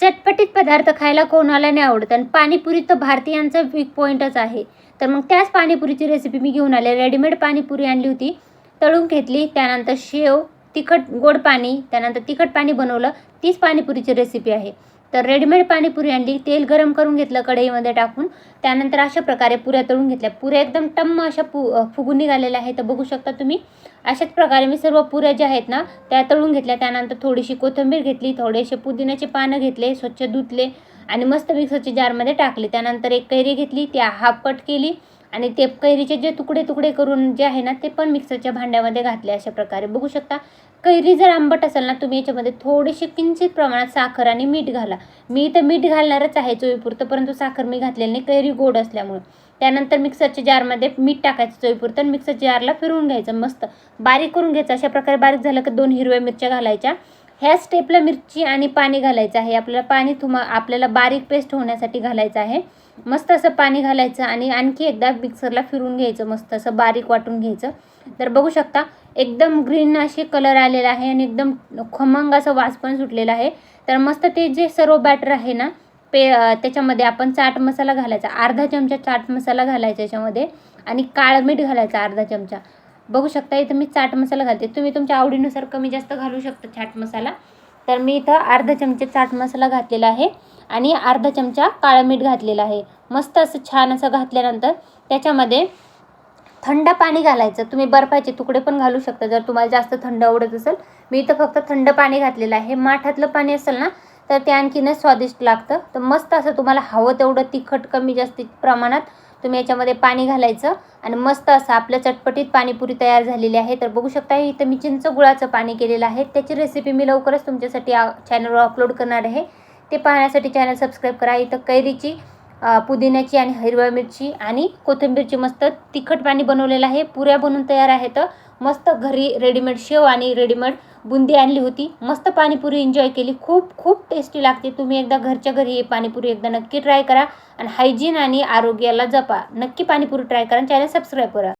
चटपटीत पदार्थ खायला कोणाला नाही आवडत आणि पाणीपुरी तर भारतीयांचा वीक पॉईंटच आहे. तर मग त्याच पाणीपुरीची रेसिपी मी घेऊन आले. रेडीमेड पाणीपुरी आणली होती. तळून घेतली. त्यानंतर शेव तिखट गोड पाणी त्यानंतर तिखट पाणी बनवलं. तीच पाणीपुरीची रेसिपी आहे. तर रेडीमेड पाणीपुरी आणली तेल गरम करून घेतलं कढईमध्ये टाकून. त्यानंतर अशा प्रकारे पुऱ्या तळून घेतल्या. पुऱ्या एकदम टम्म अशा फु फुगून निघालेल्या आहेत तर बघू शकता तुम्ही. अशाच प्रकारे मी सर्व पुऱ्या ज्या आहेत ना त्या तळून घेतल्या. त्यानंतर थोडीशी कोथिंबीर घेतली थोडेसे पुदिन्याचे पानं घेतले स्वच्छ धुतले आणि मस्त मिक्सरच्या जारमध्ये टाकले. त्यानंतर एक कैरी घेतली त्या हाफ कट केली. आणि ते कैरीचे जे तुकडे तुकडे करून जे आहे ना ते पण मिक्सरच्या भांड्यामध्ये घातले अशा प्रकारे. बघू शकता कैरी जर आंबट असेल ना तुम्ही याच्यामध्ये थोडीशी किंचित प्रमाणात साखर आणि मीठ घाला. मी तर मीठ घालणारच आहे चवीपुरतं परंतु साखर मी घातलेली नाही कैरी गोड असल्यामुळं. त्यानंतर मिक्सरच्या जारमध्ये मीठ टाकायचं चवीपुरतं आणि मिक्सरच्या जारला फिरवून घ्यायचं मस्त. बारीक करून घ्यायचं अशा प्रकारे बारीक झालं की दोन हिरव्या मिरच्या घालायच्या. ह्या स्टेपला मिरची आणि पाणी घालायचं आहे. आपल्याला पाणी थुमा आपल्याला बारीक पेस्ट होण्यासाठी घालायचं आहे. मस्त असं पाणी घालायचं आणि आणखी एकदा मिक्सरला फिरून घ्यायचं मस्त असं बारीक वाटून घ्यायचं. तर बघू शकता एकदम ग्रीन असे कलर आलेला आहे आणि एकदम खमंग असं वास पण सुटलेला आहे. तर मस्त ते जे सर्व बॅटर आहे ना पे त्याच्यामध्ये आपण चाट मसाला घालायचा. अर्धा चमचा चाट मसाला घालायचा याच्यामध्ये. आणि काळं मीठ घालायचा अर्धा चमचा. बघू शकता इथं मी चाट मसाला घालते. तुम्ही तुमच्या आवडीनुसार कमी जास्त घालू शकता चाट मसाला. तर मी इथं अर्धा चमचे चाट मसाला घातलेला आहे आणि अर्धा चमचा काळं मीठ घातलेलं आहे. मस्त असं छान असं घातल्यानंतर त्याच्यामध्ये थंड पाणी घालायचं. तुम्ही बर्फाचे तुकडे पण घालू शकता. जर तुम्हाला जास्त थंड आवडत असेल मी इथं फक्त थंड पाणी घातलेलं आहे. माठातलं पाणी असेल ना तर ते आणखीनच स्वादिष्ट लागतं. तर मस्त असं तुम्हाला हवं तेवढं तिखट कमी जास्ती प्रमाणात तुम्ही याच्यामध्ये पाणी घालायचं आणि मस्त असं आपल्या चटपटीत पाणीपुरी तयार झालेली आहे. तर बघू शकता इथं मी चिंच गुळाचं पाणी केलेलं आहे. त्याची रेसिपी मी लवकरच तुमच्यासाठी चॅनलवर अपलोड करणार आहे. ते पाहण्यासाठी चॅनल सबस्क्राईब करा. इथं कैरीची पुदिन्याची आणि हिरव्या मिरची आणि कोथिंबीरची मस्त तिखट पाणी बनवलेलं आहे. पुऱ्या बनवून तयार आहेत मस्त घरी रेडीमेड शेव आणि रेडीमेड बुंदी आणली होती. मस्त पाणीपुरी एन्जॉय केली. खूप खूप टेस्टी लागते. तुम्ही एकदा घरच्या घरी ये पाणीपुरी एकदा नक्की ट्राय करा आणि हायजीन आणि आरोग्याला जपा. नक्की पाणीपुरी ट्राय करा चॅनल सबस्क्राईब करा.